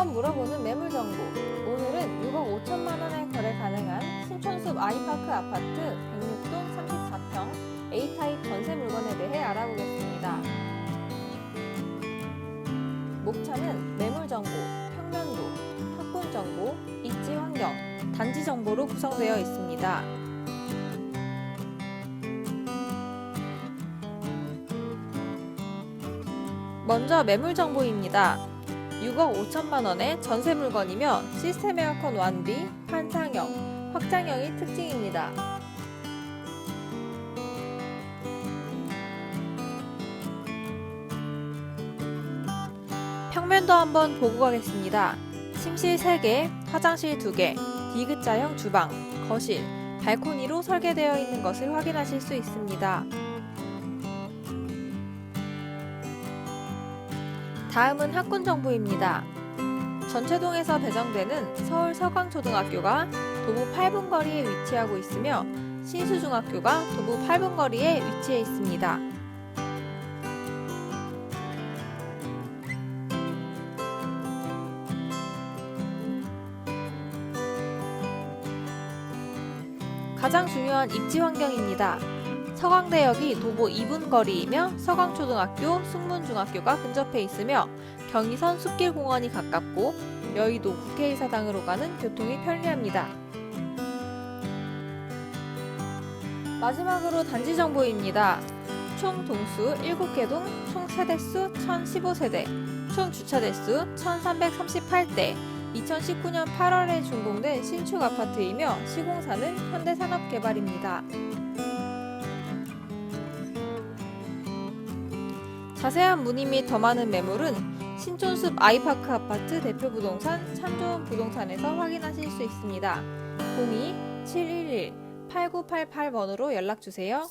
매번 물어보는 매물 정보. 오늘은 6억 5천만 원에 거래 가능한 신촌숲 아이파크 아파트 106동 34평 A타입 전세 물건에 대해 알아보겠습니다. 목차는 매물 정보, 평면도, 학군 정보, 입지 환경, 단지 정보로 구성되어 있습니다. 먼저 매물 정보입니다. 6억 5천만 원의 전세 물건이며 시스템 에어컨 완비, 환상형, 확장형이 특징입니다. 평면도 한번 보고 가겠습니다. 침실 3개, 화장실 2개, 디귿자형 주방, 거실, 발코니로 설계되어 있는 것을 확인하실 수 있습니다. 다음은 학군 정보입니다. 전체동에서 배정되는 서울 서강초등학교가 도보 8분 거리에 위치하고 있으며 신수중학교가 도보 8분 거리에 위치해 있습니다. 가장 중요한 입지 환경입니다. 서강대역이 도보 2분 거리이며 서강초등학교, 숙문중학교가 근접해 있으며 경의선 숲길공원이 가깝고 여의도 국회의사당으로 가는 교통이 편리합니다. 마지막으로 단지 정보입니다. 총 동수 7개 동, 총 세대수 1015세대, 총 주차대수 1338대, 2019년 8월에 준공된 신축 아파트이며 시공사는 현대산업개발입니다. 자세한 문의 및 더 많은 매물은 신촌숲 아이파크 아파트 대표 부동산 참좋은 부동산에서 확인하실 수 있습니다. 02-711-8988번으로 연락주세요.